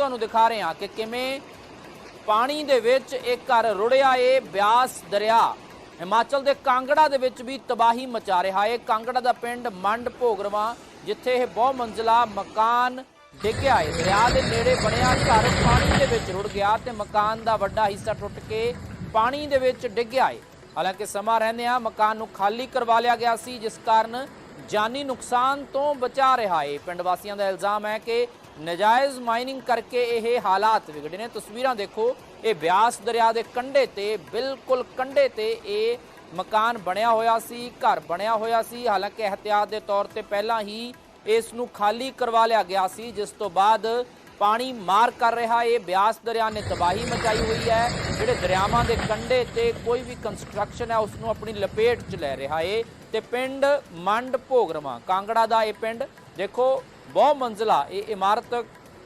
ਤੁਹਾਨੂੰ ਦਿਖਾ ਰਹੇ ਹਾਂ ਕਿ ਕਿਵੇਂ ਪਾਣੀ ਦੇ ਵਿੱਚ ਇੱਕ ਘਰ ਰੁੜਿਆ ਏ, ਬਿਆਸ ਦਰਿਆ। ਹਿਮਾਚਲ ਦੇ ਕਾਂਗੜਾ ਦੇ ਵਿੱਚ ਵੀ ਤਬਾਹੀ ਮਚਾ ਰਿਹਾ ਏ। ਕਾਂਗੜਾ ਦਾ ਪਿੰਡ ਮੰਡ ਭੋਗਰਵਾ, ਜਿੱਥੇ ਇਹ ਬਹੁ ਮੰਜ਼ਲਾ ਮਕਾਨ ਡਿੱਗਿਆ ਏ। ਦਰਿਆ ਦੇ ਨੇੜੇ ਬਣਿਆ ਘਰ ਪਾਣੀ ਦੇ ਵਿੱਚ ਰੁੜ ਗਿਆ ਤੇ ਮਕਾਨ ਦਾ ਵੱਡਾ ਹਿੱਸਾ ਟੁੱਟ ਕੇ ਪਾਣੀ ਦੇ ਵਿੱਚ ਡਿੱਗਿਆ ਏ। ਹਾਲਾਂਕਿ ਸਮਾਂ ਰਹਿੰਦਿਆਂ ਮਕਾਨ ਨੂੰ ਖਾਲੀ ਕਰਵਾ ਲਿਆ ਗਿਆ ਸੀ, ਜਿਸ ਕਾਰਨ ਜਾਨੀ ਨੁਕਸਾਨ ਤੋਂ ਬਚਾ ਰਿਹਾ ਏ। ਪਿੰਡ ਵਾਸੀਆਂ ਦਾ ਇਲਜ਼ਾਮ ਹੈ ਕਿ ਨਜਾਇਜ਼ ਮਾਈਨਿੰਗ ਕਰਕੇ ਇਹ ਹਾਲਾਤ ਵਿਗੜੇ ਨੇ। ਤਸਵੀਰਾਂ ਦੇਖੋ, ਇਹ ਬਿਆਸ ਦਰਿਆ ਦੇ ਕੰਢੇ ਤੇ, ਬਿਲਕੁਲ ਕੰਢੇ ਤੇ ਇਹ ਮਕਾਨ ਬਣਿਆ ਹੋਇਆ ਸੀ, ਘਰ ਬਣਿਆ ਹੋਇਆ ਸੀ। ਹਾਲਾਂਕਿ ਇhtiyat ਦੇ ਤੌਰ ਤੇ ਪਹਿਲਾਂ ਹੀ ਇਸ ਨੂੰ ਖਾਲੀ ਕਰਵਾ ਲਿਆ ਗਿਆ ਸੀ, ਜਿਸ ਤੋਂ ਬਾਅਦ ਪਾਣੀ ਮਾਰ ਕਰ ਰਿਹਾ। ਇਹ ਬਿਆਸ ਦਰਿਆ ਨੇ ਤਬਾਹੀ ਮਚਾਈ ਹੋਈ ਹੈ। ਜਿਹੜੇ ਦਰਿਆਵਾਂ ਦੇ ਕੰਢੇ ਤੇ ਕੋਈ ਵੀ ਕੰਸਟਰਕਸ਼ਨ ਹੈ, ਉਸ ਨੂੰ ਆਪਣੀ ਲਪੇਟ 'ਚ ਲੈ ਰਿਹਾ ਏ। ਤੇ ਪਿੰਡ ਮੰਡ ਭੋਗਰਵਾ, ਕਾਂਗੜਾ ਦਾ ਇਹ ਪਿੰਡ। ਦੇਖੋ ਬਹੁ ਮੰਜ਼ਲਾ, ਇਹ ਇਮਾਰਤ,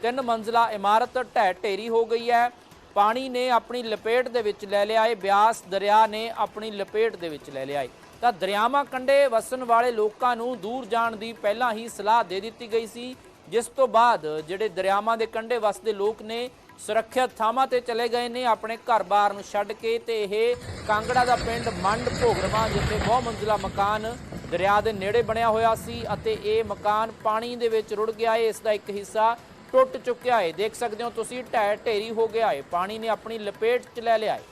ਤਿੰਨ ਮੰਜ਼ਲਾ ਇਮਾਰਤ ਢਹਿ ਢੇਰੀ ਹੋ ਗਈ ਹੈ। ਪਾਣੀ ਨੇ ਆਪਣੀ ਲਪੇਟ ਦੇ ਵਿੱਚ ਲੈ ਲਿਆ ਏ, ਬਿਆਸ ਦਰਿਆ ਨੇ ਆਪਣੀ ਲਪੇਟ ਦੇ ਵਿੱਚ ਲੈ ਲਿਆ ਏ। ਤਾਂ ਦਰਿਆਵਾਂ ਕੰਢੇ ਵਸਣ ਵਾਲੇ ਲੋਕਾਂ ਨੂੰ ਦੂਰ ਜਾਣ ਦੀ ਪਹਿਲਾਂ ਹੀ ਸਲਾਹ ਦੇ ਦਿੱਤੀ ਗਈ ਸੀ, ਜਿਸ ਤੋਂ ਬਾਅਦ ਜਿਹੜੇ ਦਰਿਆਵਾਂ ਦੇ ਕੰਢੇ ਵਸਦੇ ਲੋਕ ਨੇ, ਸੁਰੱਖਿਅਤ ਥਾਵਾਂ ਤੇ ਚਲੇ ਗਏ ਨੇ ਆਪਣੇ ਘਰ-ਬਾਰ ਨੂੰ ਛੱਡ ਕੇ ਤੇ ਇਹ ਕਾਂਗੜਾ ਦਾ ਪਿੰਡ ਮੰਡ ਭੋਗਰਵਾ, ਜਿੱਥੇ ਬਹੁ ਮੰਜ਼ਿਲਾ ਮਕਾਨ ਦਰਿਆ ਦੇ ਨੇੜੇ ਬਣਿਆ ਹੋਇਆ ਸੀ ਅਤੇ ਇਹ ਮਕਾਨ ਪਾਣੀ ਦੇ ਵਿੱਚ ਰੁੜ ਗਿਆ ਹੈ, ਇਸ ਦਾ ਇੱਕ ਹਿੱਸਾ ਟੁੱਟ ਚੁੱਕਿਆ ਹੈ। ਦੇਖ ਸਕਦੇ ਹੋ ਤੁਸੀਂ ਢਹਿ ਢੇਰੀ ਹੋ ਗਿਆ ਹੈ। ਪਾਣੀ ਨੇ ਆਪਣੀ ਲਪੇਟ 'ਚ ਲੈ ਲਿਆ ਹੈ।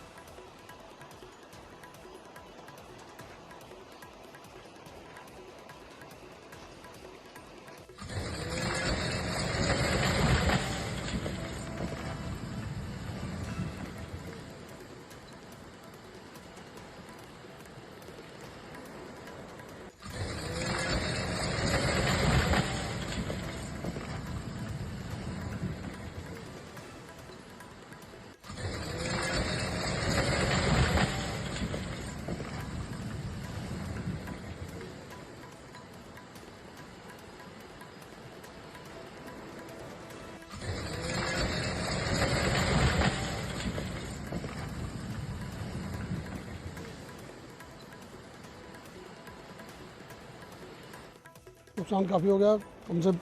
नुकसान काफ़ी हो गया। कम से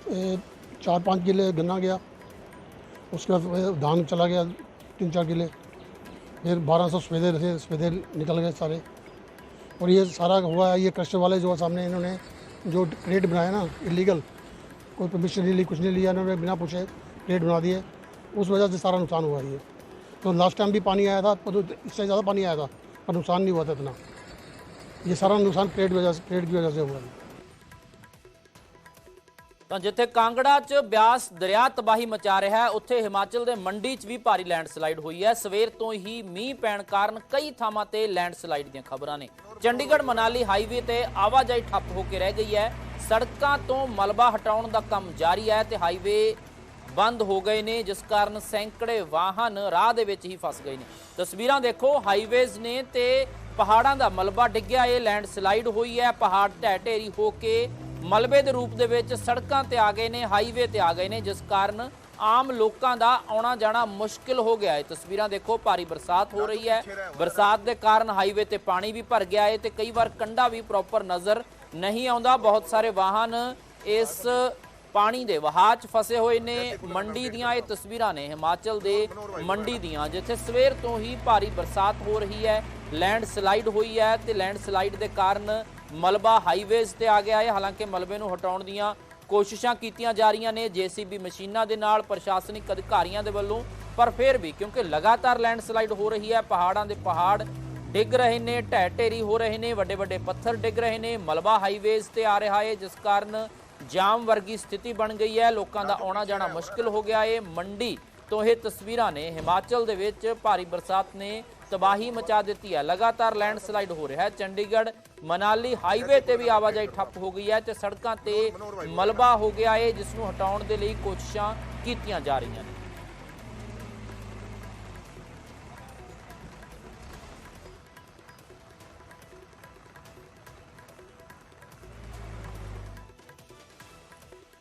चार पाँच किले गन्ना गया। उसके बाद धान चला गया तीन चार किले। फिर बारह सौ सफेदे थे सफेदे निकल गए सारे। और ये सारा हुआ है, ये क्रशर वाले जो सामने इन्होंने जो क्रेट बनाया ना, इलीगल, कोई परमिशन नहीं ली, कुछ नहीं लिया, इन्होंने बिना पूछे क्रेट बना दिए। उस वजह से सारा नुकसान हुआ ये। तो लास्ट टाइम भी पानी आया था तो इससे ज़्यादा पानी आया था, पर नुकसान नहीं हुआ था इतना। ये सारा नुकसान क्रेट वजह से क्रेट की वजह से हुआ है। ਤਾਂ ਜਿੱਥੇ ਕਾਂਗੜਾ 'ਚ ਬਿਆਸ ਦਰਿਆ ਤਬਾਹੀ ਮਚਾ ਰਿਹਾ ਹੈ, ਉੱਥੇ ਹਿਮਾਚਲ ਦੇ ਮੰਡੀ 'ਚ ਵੀ ਭਾਰੀ ਲੈਂਡਸਲਾਈਡ ਹੋਈ ਹੈ। ਸਵੇਰ ਤੋਂ ਹੀ ਮੀਂਹ ਪੈਣ ਕਾਰਨ ਕਈ ਥਾਵਾਂ ਤੇ ਲੈਂਡਸਲਾਈਡ ਦੀਆਂ ਖਬਰਾਂ ਨੇ। ਚੰਡੀਗੜ੍ਹ, ਮਨਾਲੀ ਹਾਈਵੇ ਤੇ ਆਵਾਜਾਈ ਠੱਪ ਹੋ ਕੇ ਰਹਿ ਗਈ ਹੈ। ਸੜਕਾਂ ਤੋਂ ਮਲਬਾ ਹਟਾਉਣ ਦਾ ਕੰਮ ਜਾਰੀ ਹੈ ਤੇ ਹਾਈਵੇ ਬੰਦ ਹੋ ਗਏ ਨੇ, ਜਿਸ ਕਾਰਨ ਸੈਂਕੜੇ ਵਾਹਨ ਰਾਹ ਦੇ ਵਿੱਚ ਹੀ ਫਸ ਗਏ ਨੇ। ਤਸਵੀਰਾਂ ਦੇਖੋ, ਹਾਈਵੇਜ਼ ਨੇ ਤੇ ਪਹਾੜਾਂ ਦਾ ਮਲਬਾ ਡਿੱਗਿਆ, ਇਹ ਲੈਂਡਸਲਾਈਡ ਹੋਈ ਹੈ। ਪਹਾੜ ਢਹਿ ਢੇਰੀ ਹੋ ਕੇ ਮਲਬੇ ਦੇ ਰੂਪ ਦੇ ਵਿੱਚ ਸੜਕਾਂ ਤੇ ਆ ਗਏ ਨੇ ਹਾਈਵੇ ਤੇ ਆ ਗਏ ਨੇ, ਜਿਸ ਕਾਰਨ ਆਮ ਲੋਕਾਂ ਦਾ ਆਉਣਾ ਜਾਣਾ ਮੁਸ਼ਕਿਲ ਹੋ ਗਿਆ ਹੈ। ਤਸਵੀਰਾਂ ਦੇਖੋ, ਭਾਰੀ ਬਰਸਾਤ ਹੋ ਰਹੀ ਹੈ। ਬਰਸਾਤ ਦੇ ਕਾਰਨ ਹਾਈਵੇ ਤੇ ਪਾਣੀ ਵੀ ਭਰ ਗਿਆ ਹੈ ਤੇ ਕਈ ਵਾਰ ਕੰਡਾ ਵੀ ਪ੍ਰੋਪਰ ਨਜ਼ਰ ਨਹੀਂ ਆਉਂਦਾ। ਬਹੁਤ ਸਾਰੇ ਵਾਹਨ ਇਸ ਪਾਣੀ ਦੇ ਵਹਾਅ 'ਚ ਫਸੇ ਹੋਏ ਨੇ। ਮੰਡੀ ਦੀਆਂ ਇਹ ਤਸਵੀਰਾਂ ਨੇ ਹਿਮਾਚਲ ਦੇ ਮੰਡੀ ਦੀਆਂ, ਜਿੱਥੇ ਸਵੇਰ ਤੋਂ ਹੀ ਭਾਰੀ ਬਰਸਾਤ ਹੋ ਰਹੀ ਹੈ। ਲੈਂਡ ਸਲਾਈਡ ਹੋਈ ਹੈ ਤੇ ਲੈਂਡ ਸਲਾਈਡ ਦੇ ਕਾਰਨ ਮਲਬਾ ਹਾਈਵੇਜ਼ ਤੇ ਆ ਗਿਆ ਹੈ। ਹਾਲਾਂਕਿ ਮਲਬੇ ਨੂੰ ਹਟਾਉਣ ਦੀਆਂ ਕੋਸ਼ਿਸ਼ਾਂ ਕੀਤੀਆਂ ਜਾ ਰਹੀਆਂ ਨੇ। ਜੀਸੀਬੀ ਮਸ਼ੀਨਾਂ ਦੇ ਨਾਲ ਪ੍ਰਸ਼ਾਸਨਿਕ ਅਧਿਕਾਰੀਆਂ ਦੇ ਵੱਲੋਂ, ਪਰ ਫਿਰ ਵੀ ਕਿਉਂਕਿ ਲਗਾਤਾਰ ਲੈਂਡਸਲਾਈਡ ਹੋ ਰਹੀ ਹੈ, ਪਹਾੜਾਂ ਦੇ ਪਹਾੜ ਡਿੱਗ ਰਹੇ ਨੇ ਢਹਿ ਢੇਰੀ ਹੋ ਰਹੇ ਨੇ ਵੱਡੇ ਵੱਡੇ ਪੱਥਰ ਡਿੱਗ ਰਹੇ ਨੇ, ਮਲਬਾ ਹਾਈਵੇਜ਼ ਤੇ ਆ ਰਿਹਾ ਹੈ, ਜਿਸ ਕਾਰਨ ਜਾਮ ਵਰਗੀ ਸਥਿਤੀ ਬਣ ਗਈ ਹੈ। ਲੋਕਾਂ ਦਾ ਆਉਣਾ ਜਾਣਾ ਮੁਸ਼ਕਿਲ ਹੋ ਗਿਆ ਹੈ। ਮੰਡੀ ਤੋਂ ਇਹ ਤਸਵੀਰਾਂ ਨੇ। ਹਿਮਾਚਲ ਦੇ ਵਿੱਚ ਭਾਰੀ ਬਰਸਾਤ ਨੇ ਤਬਾਹੀ ਮਚਾ ਦਿੱਤੀ ਹੈ। ਲਗਾਤਾਰ ਲੈਂਡਸਲਾਈਡ ਹੋ ਰਿਹਾ ਹੈ। ਚੰਡੀਗੜ੍ਹ, ਮਨਾਲੀ ਹਾਈਵੇ ਤੇ ਵੀ ਆਵਾਜਾਈ ਠੱਪ ਹੋ ਗਈ ਹੈ ਤੇ ਸੜਕਾਂ ਤੇ ਮਲਬਾ ਹੋ ਗਿਆ ਹੈ ਜਿਸ ਨੂੰ ਹਟਾਉਣ ਦੇ ਲਈ ਕੋਸ਼ਿਸ਼ਾਂ ਕੀਤੀਆਂ ਜਾ ਰਹੀਆਂ ਨੇ।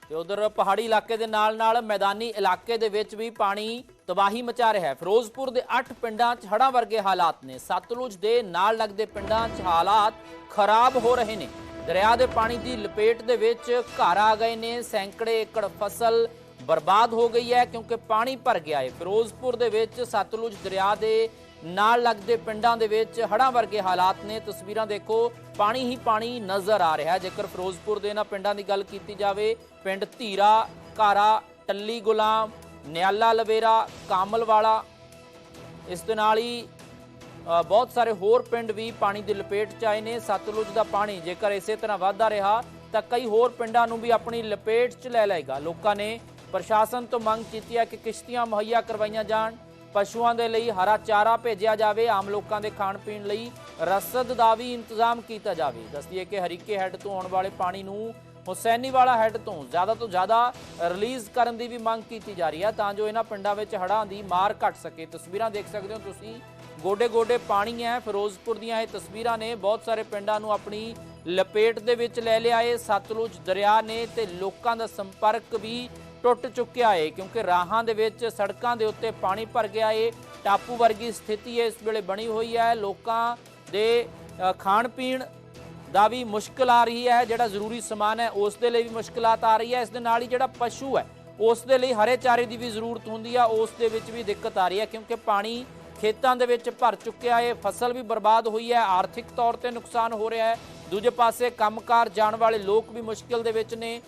ਤੇ ਉਧਰ ਪਹਾੜੀ ਇਲਾਕੇ ਦੇ ਨਾਲ-ਨਾਲ ਮੈਦਾਨੀ ਇਲਾਕੇ ਦੇ ਵਿੱਚ ਵੀ ਪਾਣੀ ਤਬਾਹੀ ਮਚਾ ਰਿਹਾ ਹੈ। ਫਿਰੋਜ਼ਪੁਰ ਦੇ 8 ਪਿੰਡਾਂ 'ਚ ਹੜ੍ਹਾਂ ਵਰਗੇ ਹਾਲਾਤ ਨੇ। ਸਤਲੁਜ ਦੇ ਨਾਲ ਲੱਗਦੇ ਪਿੰਡਾਂ 'ਚ ਹਾਲਾਤ ਖਰਾਬ ਹੋ ਰਹੇ ਨੇ। ਦਰਿਆ ਦੇ ਪਾਣੀ ਦੀ ਲਪੇਟ ਦੇ ਵਿੱਚ ਘਰ ਆ ਗਏ ਨੇ। ਸੈਂਕੜੇ ਏਕੜ ਫਸਲ ਬਰਬਾਦ ਹੋ ਗਈ ਹੈ ਕਿਉਂਕਿ ਪਾਣੀ ਭਰ ਗਿਆ ਹੈ। ਫਿਰੋਜ਼ਪੁਰ ਦੇ ਵਿੱਚ ਸਤਲੁਜ ਦਰਿਆ ਦੇ ਨਾਲ ਲੱਗਦੇ ਪਿੰਡਾਂ ਦੇ ਵਿੱਚ ਹੜ੍ਹਾਂ ਵਰਗੇ ਹਾਲਾਤ ਨੇ। ਤਸਵੀਰਾਂ ਦੇਖੋ, ਪਾਣੀ ਹੀ ਪਾਣੀ ਨਜ਼ਰ ਆ ਰਿਹਾ ਜੇਕਰ ਫਿਰੋਜ਼ਪੁਰ ਦੇ ਇਹਨਾਂ ਪਿੰਡਾਂ ਦੀ ਗੱਲ ਕੀਤੀ ਜਾਵੇ, ਪਿੰਡ ਧੀਰਾ, ਘਾਰਾ, ਟੱਲੀ ਗੁਲਾਮ ਨਿਆਲਾ ਲਵੇਰਾ ਕਾਮਲਵਾਲਾ ਇਸ ਦੇ ਨਾਲ ਹੀ ਬਹੁਤ ਸਾਰੇ ਹੋਰ ਪਿੰਡ ਵੀ ਪਾਣੀ ਦੀ ਲਪੇਟ 'ਚ ਆਏ ਨੇ। ਸਤਲੁਜ ਦਾ ਪਾਣੀ ਜੇਕਰ ਇਸੇ ਤਰ੍ਹਾਂ ਵਧਦਾ ਰਿਹਾ, ਤਾਂ ਕਈ ਹੋਰ ਪਿੰਡਾਂ ਨੂੰ ਵੀ ਆਪਣੀ ਲਪੇਟ 'ਚ ਲੈ ਲਏਗਾ। ਲੋਕਾਂ ਨੇ ਪ੍ਰਸ਼ਾਸਨ ਤੋਂ ਮੰਗ ਕੀਤੀ ਹੈ ਕਿ ਕਿਸ਼ਤੀਆਂ ਮੁਹੱਈਆ ਕਰਵਾਈਆਂ ਜਾਣ। ਪਸ਼ੂਆਂ ਦੇ ਲਈ ਹਰਾ ਚਾਰਾ ਭੇਜਿਆ ਜਾਵੇ। ਆਮ ਲੋਕਾਂ ਦੇ ਖਾਣ ਪੀਣ ਲਈ ਰਸਦ ਦਾ ਵੀ ਇੰਤਜ਼ਾਮ ਕੀਤਾ ਜਾਵੇ। ਦੱਸਦੀਏ ਕਿ ਹਰੀਕੇ ਹੈੱਡ ਤੋਂ ਆਉਣ ਵਾਲੇ ਪਾਣੀ ਨੂੰ ਹੁਸੈਨੀਵਾਲਾ ਹੈੱਡ ਤੋਂ ਜ਼ਿਆਦਾ ਤੋਂ ਜ਼ਿਆਦਾ ਰਿਲੀਜ਼ ਕਰਨ ਦੀ ਵੀ ਮੰਗ ਕੀਤੀ ਜਾ ਰਹੀ ਹੈ, ਤਾਂ ਜੋ ਇਹਨਾਂ ਪਿੰਡਾਂ ਵਿੱਚ ਹੜ੍ਹਾਂ ਦੀ ਮਾਰ ਘਟ ਸਕੇ। ਤਸਵੀਰਾਂ ਦੇਖ ਸਕਦੇ ਹੋ ਤੁਸੀਂ। ਗੋਡੇ ਗੋਡੇ ਪਾਣੀ ਹੈ, ਫਿਰੋਜ਼ਪੁਰ ਦੀਆਂ ਇਹ ਤਸਵੀਰਾਂ ਨੇ। ਬਹੁਤ ਸਾਰੇ ਪਿੰਡਾਂ ਨੂੰ ਆਪਣੀ ਲਪੇਟ ਦੇ ਵਿੱਚ ਲੈ ਲਿਆ ਏ ਸਤਲੁਜ ਦਰਿਆ ਨੇ ਤੇ ਲੋਕਾਂ ਦਾ ਸੰਪਰਕ ਵੀ ਟੁੱਟ ਚੁੱਕਿਆ ਏ, ਕਿਉਂਕਿ ਰਾਹਾਂ ਦੇ ਵਿੱਚ ਸੜਕਾਂ ਦੇ ਉੱਤੇ ਪਾਣੀ ਭਰ ਗਿਆ ਏ। ਟਾਪੂ ਵਰਗੀ ਸਥਿਤੀ ਇਸ ਵੇਲੇ ਬਣੀ ਹੋਈ ਹੈ। ਲੋਕਾਂ ਦੇ ਖਾਣ ਪੀਣ ਦਾ ਵੀ ਮੁਸ਼ਕਲ ਆ ਰਹੀ ਹੈ, ਜਿਹੜਾ ਜ਼ਰੂਰੀ ਸਮਾਨ ਹੈ, ਉਸ ਦੇ ਲਈ ਵੀ ਮੁਸ਼ਕਲਾਤ ਆ ਰਹੀ ਹੈ। ਇਸ ਦੇ ਨਾਲ ਹੀ ਜਿਹੜਾ ਪਸ਼ੂ ਹੈ, ਉਸ ਦੇ ਲਈ ਹਰੇ ਚਾਰੇ ਦੀ ਵੀ ਜ਼ਰੂਰਤ ਹੁੰਦੀ ਆ, ਉਸ ਦੇ ਵਿੱਚ ਵੀ ਦਿੱਕਤ ਆ ਰਹੀ ਹੈ, ਕਿਉਂਕਿ ਪਾਣੀ ਖੇਤਾਂ ਦੇ ਵਿੱਚ ਭਰ ਚੁੱਕਿਆ ਹੈ, ਫਸਲ ਵੀ ਬਰਬਾਦ ਹੋਈ ਹੈ, ਆਰਥਿਕ ਤੌਰ ਤੇ ਨੁਕਸਾਨ ਹੋ ਰਿਹਾ ਹੈ। ਦੂਜੇ ਪਾਸੇ ਕੰਮਕਾਰ ਜਾਣ ਵਾਲੇ ਲੋਕ ਵੀ ਮੁਸ਼ਕਲ ਦੇ ਵਿੱਚ ਨੇ।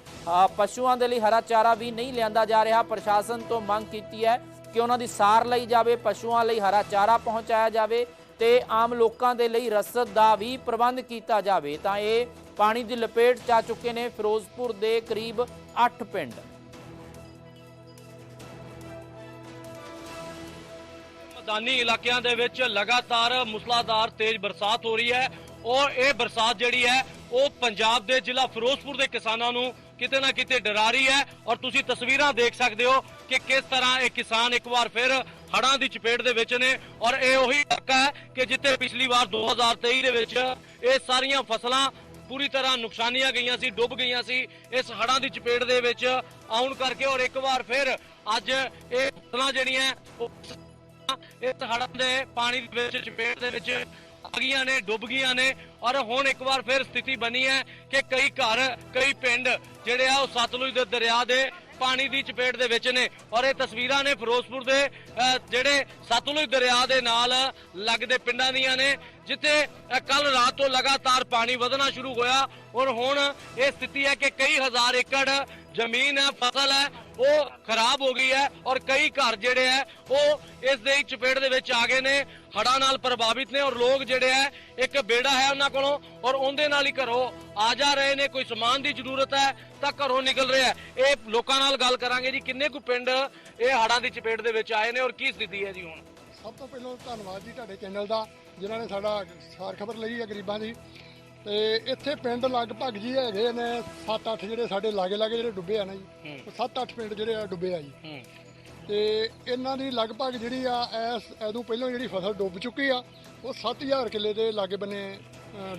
ਪਸ਼ੂਆਂ ਦੇ ਲਈ ਹਰਾ ਚਾਰਾ ਵੀ ਨਹੀਂ ਲਿਆਂਦਾ ਜਾ ਰਿਹਾ। ਪ੍ਰਸ਼ਾਸਨ ਤੋਂ ਮੰਗ ਕੀਤੀ ਹੈ ਕਿ ਉਹਨਾਂ ਦੀ ਸਾਰ ਲਈ ਜਾਵੇ, ਪਸ਼ੂਆਂ ਲਈ ਹਰਾ ਚਾਰਾ ਪਹੁੰਚਾਇਆ ਜਾਵੇ। ਤੇ ਆਮ ਲੋਕਾਂ ਦੇ ਲਈ ਰਸਦ ਦਾ ਵੀ ਪ੍ਰਬੰਧ ਕੀਤਾ ਜਾਵੇ, ਤਾਂ ਇਹ ਪਾਣੀ ਦੀ ਲਪੇਟ 'ਚ ਆ ਚੁੱਕੇ ਨੇ ਫਿਰੋਜ਼ਪੁਰ ਦੇ ਕਰੀਬ 8 ਪਿੰਡ। ਮੈਦਾਨੀ ਇਲਾਕਿਆਂ ਦੇ ਵਿੱਚ ਲਗਾਤਾਰ ਮੁਸਲਾਧਾਰ ਤੇਜ਼ ਬਰਸਾਤ ਹੋ ਰਹੀ ਹੈ ਔਰ ਇਹ ਬਰਸਾਤ ਜਿਹੜੀ ਹੈ, ਉਹ ਪੰਜਾਬ ਦੇ ਜ਼ਿਲ੍ਹਾ ਫਿਰੋਜ਼ਪੁਰ ਦੇ ਕਿਸਾਨਾਂ ਨੂੰ ਕਿਤੇ ਨਾ ਕਿਤੇ ਡਰਾ ਰਹੀ ਹੈ ਔਰ ਤੁਸੀਂ ਤਸਵੀਰਾਂ ਦੇਖ ਸਕਦੇ ਹੋ ਕਿ ਕਿਸ ਤਰ੍ਹਾਂ ਇਹ ਕਿਸਾਨ ਇੱਕ ਵਾਰ ਫਿਰ ਹੜ੍ਹਾਂ ਦੀ ਚਪੇਟ ਦੇ ਵਿੱਚ ਨੇ ਔਰ ਇਹ ਉਹੀ ਇਲਾਕਾ ਹੈ ਕਿ ਜਿੱਥੇ ਪਿਛਲੀ ਵਾਰ 2023 ਦੇ ਵਿੱਚ ਇਹ ਸਾਰੀਆਂ ਫਸਲਾਂ ਪੂਰੀ ਤਰ੍ਹਾਂ ਨੁਕਸਾਨੀਆਂ ਗਈਆਂ ਸੀ, ਡੁੱਬ ਗਈਆਂ ਸੀ, ਇਸ ਹੜ੍ਹਾਂ ਦੀ ਚਪੇਟ ਦੇ ਵਿੱਚ ਆਉਣ ਕਰਕੇ ਔਰ ਇੱਕ ਵਾਰ ਫਿਰ ਅੱਜ ਇਹ ਫਸਲਾਂ ਜਿਹੜੀਆਂ ਇਸ ਹੜ੍ਹਾਂ ਦੇ ਪਾਣੀ ਦੇ ਵਿੱਚ, ਚਪੇਟ ਦੇ ਵਿੱਚ ਆ ਗਈਆਂ ਨੇ, ਡੁੱਬ ਗਈਆਂ ਨੇ ਔਰ ਹੁਣ ਇੱਕ ਵਾਰ ਫਿਰ ਸਥਿਤੀ ਬਣੀ ਹੈ ਕਿ ਕਈ ਘਰ, ਕਈ ਪਿੰਡ ਜਿਹੜੇ ਆ ਉਹ ਸਤਲੁਜ ਦੇ ਦਰਿਆ ਦੇ ਪਾਣੀ ਦੀ ਚਪੇਟ ਦੇ ਵਿੱਚ ਨੇ ਔਰ ਇਹ ਤਸਵੀਰਾਂ ਨੇ ਫਿਰੋਜ਼ਪੁਰ ਦੇ ਅਹ, ਜਿਹੜੇ ਸਤਲੁਜ ਦਰਿਆ ਦੇ ਨਾਲ ਲੱਗਦੇ ਪਿੰਡਾਂ ਦੀਆਂ ਨੇ। ਜਿੱਥੇ ਕੱਲ ਰਾਤ ਤੋਂ ਲਗਾਤਾਰ ਪਾਣੀ ਵਧਣਾ ਸ਼ੁਰੂ ਹੋਇਆ ਔਰ ਹੁਣ ਇਹ ਸਥਿਤੀ ਹੈ ਕਿ ਕਈ ਹਜ਼ਾਰ ਏਕੜ ਜ਼ਮੀਨ ਹੈ, ਫਸਲ ਹੈ, ਉਹ ਖਰਾਬ ਹੋ ਗਈ ਹੈ ਔਰ ਕਈ ਘਰ ਜਿਹੜੇ ਹੈ, ਉਹ ਇਸ ਦੇ ਹੀ ਚਪੇਟ ਦੇ ਵਿੱਚ ਆ ਗਏ ਨੇ, ਹੜ੍ਹਾਂ ਨਾਲ ਪ੍ਰਭਾਵਿਤ ਨੇ ਔਰ ਲੋਕ ਜਿਹੜੇ ਹੈ, ਇੱਕ ਬੇੜਾ ਹੈ ਉਹਨਾਂ ਕੋਲੋਂ ਔਰ ਉਹਦੇ ਨਾਲ ਹੀ ਘਰੋਂ ਆ ਜਾ ਰਹੇ ਨੇ, ਕੋਈ ਸਮਾਨ ਦੀ ਜ਼ਰੂਰਤ ਹੈ ਤਾਂ ਘਰੋਂ ਨਿਕਲ ਰਿਹਾ ਇਹ ਲੋਕਾਂ ਨਾਲ ਗੱਲ ਕਰਾਂਗੇ ਜੀ, ਕਿੰਨੇ ਕੁ ਪਿੰਡ ਇਹ ਹੜ੍ਹਾਂ ਦੀ ਚਪੇਟ ਦੇ ਵਿੱਚ ਆਏ ਨੇ ਔਰ ਕੀ ਸਥਿਤੀ ਹੈ ਜੀ ਹੁਣ? ਸਭ ਤੋਂ ਪਹਿਲਾਂ ਧੰਨਵਾਦ ਜੀ ਤੁਹਾਡੇ ਚੈਨਲ ਦਾ। ਜਿਨ੍ਹਾਂ ਨੇ ਸਾਡਾ ਸਾਰ ਖਬਰ ਲਈ ਹੈ ਗਰੀਬਾਂ ਦੀ। ਤੇ ਇੱਥੇ ਪਿੰਡ ਲਗਭਗ ਜੀ ਹੈਗੇ ਨੇ 7-8 ਜਿਹੜੇ ਸਾਡੇ ਲਾਗੇ ਲਾਗੇ ਜਿਹੜੇ ਡੁੱਬੇ ਆ ਨਾ ਜੀ। 7-8 ਪਿੰਡ ਜਿਹੜੇ ਆ ਡੁੱਬੇ ਆ ਜੀ। ਤੇ ਇਹਨਾਂ ਦੀ ਲਗਭਗ ਜਿਹੜੀ ਆ ਐਸ ਐਦੋਂ ਪਹਿਲਾਂ ਜਿਹੜੀ ਫਸਲ ਡੁੱਬ ਚੁੱਕੀ ਆ ਉਹ 7000 ਕਿੱਲੇ ਦੇ ਲਾਗੇ ਬੰਨੇ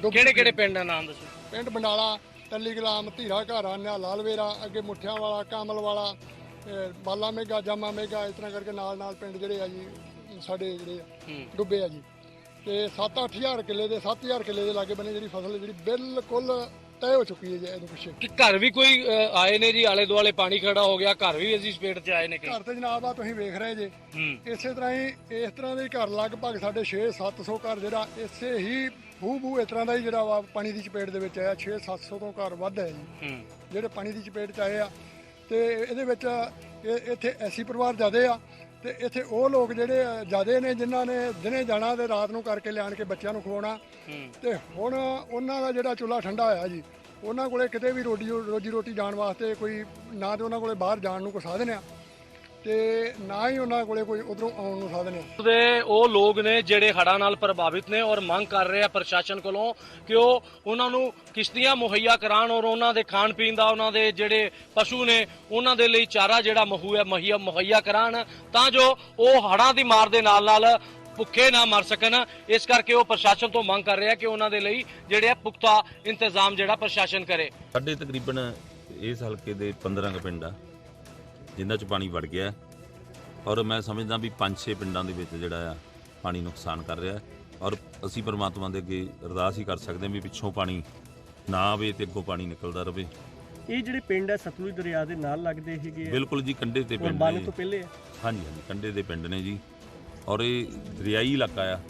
ਡੁੱਬ ਕਿਹੜੇ ਕਿਹੜੇ। ਪਿੰਡ ਦਾ ਨਾਮ ਦੱਸੋ? ਪਿੰਡ ਬੰਡਾਲਾ ਟੱਲੀ ਗੁਲਾਮ ਧੀਰਾ ਘਾਰਾ ਨਿਆ ਲਾਲਵੇਰਾ ਅੱਗੇ ਮੁੱਠਿਆਂ ਵਾਲਾ ਕਾਮਲ ਵਾਲਾ ਬਾਲਾ ਮੇਗਾ ਜਾਮਾ ਮੇਗਾ ਇਸ ਤਰ੍ਹਾਂ ਕਰਕੇ ਨਾਲ ਨਾਲ ਪਿੰਡ ਜਿਹੜੇ ਆ ਜੀ ਸਾਡੇ ਜਿਹੜੇ ਆ, ਡੁੱਬੇ ਆ ਜੀ। ਤੇ 7-8000 ਕਿੱਲੇ ਦੇ 7000 ਕਿੱਲੇ ਦੇ ਲਾਗੇ ਬੰਨੇ ਜਿਹੜੀ ਫਸਲ ਜਿਹੜੀ ਬਿਲਕੁਲ ਤੈਅ ਹੋ ਚੁੱਕੀ ਹੈ ਜੀ ਇਹਨੂੰ ਪਿੱਛੇ। ਕਿ ਘਰ ਵੀ ਕੋਈ ਅ, ਆਏ ਨੇ ਜੀ ਆਲੇ ਦੁਆਲੇ ਪਾਣੀ ਖੜਾ ਹੋ ਗਿਆ ਘਰ ਵੀ ਅਸੀਂ ਸਪੇਟ 'ਚ ਆਏ ਨੇ ਕਈ। ਘਰ ਤੇ ਜਨਾਬ ਆ ਤੁਸੀਂ ਵੇਖ ਰਹੇ ਜੇ। ਹੂੰ। ਇਸੇ ਤਰ੍ਹਾਂ ਹੀ ਇਸ ਤਰ੍ਹਾਂ ਦੇ ਘਰ ਲਗਭਗ ਸਾਡੇ 6-700 ਘਰ ਜਿਹੜਾ ਇਸੇ ਹੀ ਬੂ ਬੂ ਇਸ ਤਰ੍ਹਾਂ ਦਾ ਹੀ ਜਿਹੜਾ ਵਾ ਪਾਣੀ ਦੀ ਚਪੇਟ ਦੇ ਵਿੱਚ ਆਇਆ 6-700 ਤੋਂ ਘਰ ਵੱਧ ਹੈ ਜੀ। ਹੂੰ। ਜਿਹੜੇ ਪਾਣੀ ਦੀ ਚਪੇਟ ਚ ਆਏ ਆ ਤੇ ਇਹਦੇ ਵਿੱਚ ਇਹ ਇੱਥੇ ਐਸੀ ਪਰਿਵਾਰ ਜ਼ਿਆਦੇ ਆ ਤੇ ਇੱਥੇ ਉਹ ਲੋਕ ਜਿਹੜੇ ਜ਼ਿਆਦੇ ਨੇ ਜਿਨ੍ਹਾਂ ਨੇ ਦਿਨੇ ਜਾਣਾ ਤੇ ਰਾਤ ਨੂੰ ਕਰਕੇ ਲਿਆਣ ਕੇ ਬੱਚਿਆਂ ਨੂੰ ਖਵਾਉਣਾ। ਤੇ ਹੁਣ ਉਹਨਾਂ ਦਾ ਜਿਹੜਾ ਚੁੱਲ੍ਹਾ ਠੰਡਾ ਹੋਇਆ ਜੀ ਉਹਨਾਂ ਕੋਲੇ ਕਿਤੇ ਵੀ ਰੋਟੀ ਰੋਜੀ ਰੋਟੀ ਜਾਣ ਵਾਸਤੇ ਕੋਈ ਨਾ ਤੇ ਉਹਨਾਂ ਕੋਲੇ ਬਾਹਰ ਜਾਣ ਨੂੰ ਕੋਈ ਸਾਧਨ ਆ। ਤੇ ਨਾ ਹੀ ਉਹਨਾਂ ਕੋਲੇ ਕੋਈ ਉਧਰੋਂ ਆਉਣ ਨੂੰ ਸਾਧਨ ਆ ਦੇ ਉਹ ਲੋਕ ਨੇ ਜਿਹੜੇ ਹੜ੍ਹਾਂ ਨਾਲ ਪ੍ਰਭਾਵਿਤ ਨੇ ਔਰ ਮੰਗ ਕਰ ਰਹੇ ਆ ਪ੍ਰਸ਼ਾਸਨ ਕੋਲੋਂ ਕਿ ਉਹ ਉਹਨਾਂ ਨੂੰ ਕਿਸ਼ਤੀਆਂ ਮੁਹੱਈਆ ਕਰਾਉਣ ਔਰ ਉਹਨਾਂ ਦੇ ਖਾਣ ਪੀਣ ਦਾ ਉਹਨਾਂ ਦੇ ਜਿਹੜੇ ਪਸ਼ੂ ਨੇ ਉਹਨਾਂ ਦੇ ਲਈ ਚਾਰਾ ਜਿਹੜਾ ਮਹੂਆ ਮੁਹੱਈਆ ਮੁਹੱਈਆ ਕਰਾਉਣ ਤਾਂ ਜੋ ਉਹ ਹੜ੍ਹਾਂ ਦੀ ਮਾਰ ਦੇ ਨਾਲ ਨਾਲ ਭੁੱਖੇ ਨਾ ਮਰ ਸਕਣ। ਇਸ ਕਰਕੇ ਉਹ ਪ੍ਰਸ਼ਾਸਨ ਤੋਂ ਮੰਗ ਕਰ ਰਿਹਾ ਕਿ ਉਹਨਾਂ ਦੇ ਲਈ ਜਿਹੜੇ ਆ ਪੁਖਤਾ ਇੰਤਜ਼ਾਮ ਜਿਹੜਾ ਪ੍ਰਸ਼ਾਸਨ ਕਰੇ। ਸਾਡੇ ਤਕਰੀਬਨ ਇਸ ਹਲਕੇ ਦੇ 15 ਕੁ ਪਿੰਡ ਆ। ਜਿਨ੍ਹਾਂ 'ਚ ਪਾਣੀ ਵੜ ਗਿਆ। ਔਰ ਮੈਂ ਸਮਝਦਾ ਵੀ 5-6 ਪਿੰਡਾਂ ਦੇ ਵਿੱਚ ਜਿਹੜਾ ਆ ਪਾਣੀ ਨੁਕਸਾਨ ਕਰ ਰਿਹਾ। ਔਰ ਅਸੀਂ ਪਰਮਾਤਮਾ ਦੇ ਅੱਗੇ ਅਰਦਾਸ ਹੀ ਕਰ ਸਕਦੇ ਹਾਂ ਵੀ ਪਿੱਛੋਂ ਪਾਣੀ ਨਾ ਆਵੇ ਤੇ ਅੱਗੋਂ ਪਾਣੀ ਨਿਕਲਦਾ ਰਹੇ ਇਹ ਜਿਹੜੇ ਪਿੰਡ ਹੈ ਸਤਲੁਜ ਦਰਿਆ ਦੇ ਨਾਲ ਲੱਗਦੇ ਹੈਗੇ ਆ। ਬਿਲਕੁਲ ਜੀ ਕੰਢੇ ਤੇ ਪਿੰਡ ਨੇ। ਤੋਂ ਪਹਿਲੇ ਆ। ਹਾਂਜੀ ਹਾਂਜੀ ਕੰਢੇ ਦੇ ਪਿੰਡ ਨੇ ਜੀ। ਔਰ ਇਹ ਦਰਿਆਈ ਇਲਾਕਾ ਆ।